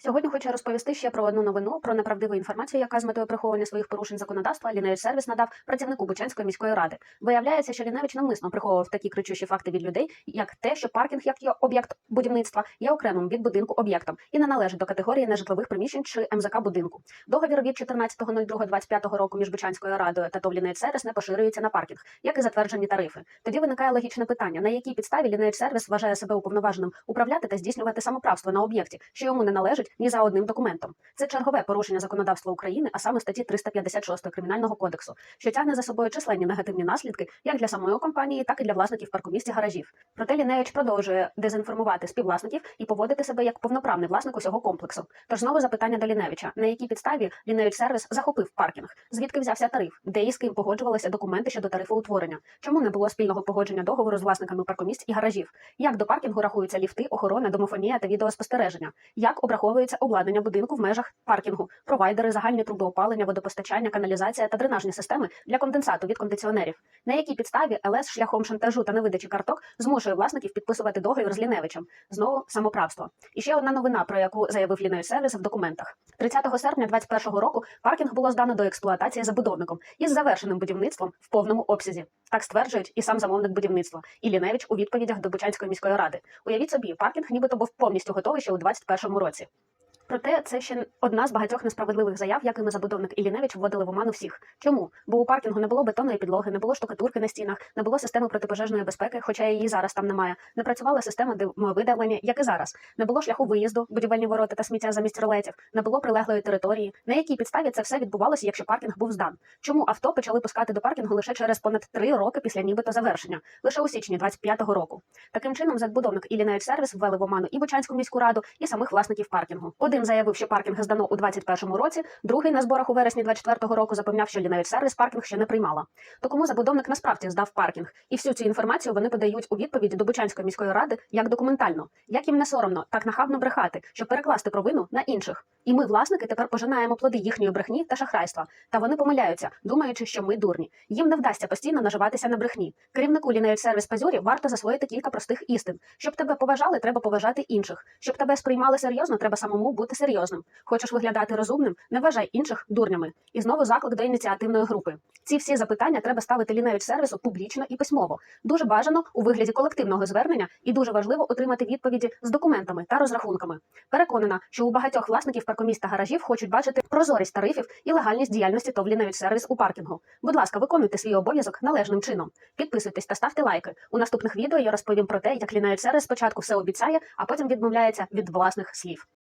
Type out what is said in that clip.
Сьогодні хочу розповісти ще про одну новину про неправдиву інформацію, яка з метою приховування своїх порушень законодавства Ліневич сервіс надав працівнику Бучанської міської ради. Виявляється, що Ліневич навмисно приховував такі кричущі факти від людей, як те, що паркінг як є об'єкт будівництва є окремим від будинку об'єктом і не належить до категорії нежитлових приміщень чи МЗК будинку. Договір від 14.02.25 року між Бучанською радою та ТОВ Ліневич сервіс не поширюється на паркінг, як і затверджені тарифи. Тоді виникає логічне питання: на якій підставі Ліневич сервіс вважає себе уповноваженим управляти та здійснювати самоправство на об'єкті, що йому не належить ні за одним документом. Це чергове порушення законодавства України, а саме статті 356 кримінального кодексу, що тягне за собою численні негативні наслідки як для самої компанії, так і для власників паркомісць гаражів. Проте Лінеєч продовжує дезінформувати співвласників і поводити себе як повноправний власник усього комплексу. Тож знову запитання до Ліневича: на якій підставі Ліневич сервіс захопив паркінг? Звідки взявся тариф? Де і з ким погоджувалися документи щодо тарифу утворення? Чому не було спільного погодження договору з власниками паркомісць і гаражів? Як до паркінгу рахуються ліфти, охорона, домофонія та відеоспостереження? Як обраховується обладнання будинку в межах паркінгу, провайдери, загальні труби опалення, водопостачання, каналізація та дренажні системи для конденсату від кондиціонерів? На якій підставі ЛС шляхом шантажу та невидачі карток змушує власників підписувати договір з Ліневичем? Знову самоправство. І ще одна новина, про яку заявив Ліневич сервіс в документах. 30 серпня 2021 року паркінг було здано до експлуатації забудовником із завершеним будівництвом в повному обсязі. Так стверджують і сам замовник будівництва, і Ліневич у відповідях до Бучанської міської ради. Уявіть собі, паркінг нібито був повністю готовий ще у 2021 році. Проте це ще одна з багатьох несправедливих заяв, якими забудовник і Ліневич вводили в оману всіх. Чому? Бо у паркінгу не було бетонної підлоги, не було штукатурки на стінах, не було системи протипожежної безпеки, хоча її зараз там немає. Не працювала система димовидавлення, як і зараз. Не було шляху виїзду, будівельні ворота та сміття замість ролетів, не було прилеглої території. На якій підставі це все відбувалося, якщо паркінг був здан? Чому авто почали пускати до паркінгу лише через понад три роки після нібито завершення, лише у січні 25-го року? Таким чином, забудовник і Ліневич сервіс ввели в оману і Бучанську міську раду, і самих власників паркінгу. Один заявив, що паркінг здано у 21-му році, другий на зборах у вересні 24-го року запевняв, що Ліневич сервіс паркінг ще не приймала. То кому забудовник насправді здав паркінг, і всю цю інформацію вони подають у відповідь до Бучанської міської ради як документально. Як їм не соромно так нахабно брехати, щоб перекласти провину на інших. І ми, власники, тепер пожинаємо плоди їхньої брехні та шахрайства. Та вони помиляються, думаючи, що ми дурні. Їм не вдасться постійно наживатися на брехні. Керівнику Ліневич сервіс Пазюрі варто засвоїти кілька простих істин. Щоб тебе поважали, треба поважати інших. Щоб тебе сприймали серйозно, треба самому бути серйозним. Хочеш виглядати розумним, не вважай інших дурнями. І знову заклик до ініціативної групи. Ці всі запитання треба ставити ліневич сервісу публічно і письмово. Дуже бажано у вигляді колективного звернення і дуже важливо отримати відповіді з документами та розрахунками. Переконана, що у багатьох власників паркоміст та гаражів хочуть бачити прозорість тарифів і легальність діяльності ТОВ «Ліневич сервіс у паркінгу. Будь ласка, виконуйте свій обов'язок належним чином. Підписуйтесь та ставте лайки. У наступних відео я розповім про те, як Ліневич сервіс спочатку все обіцяє, а потім відмовляється від власних слів.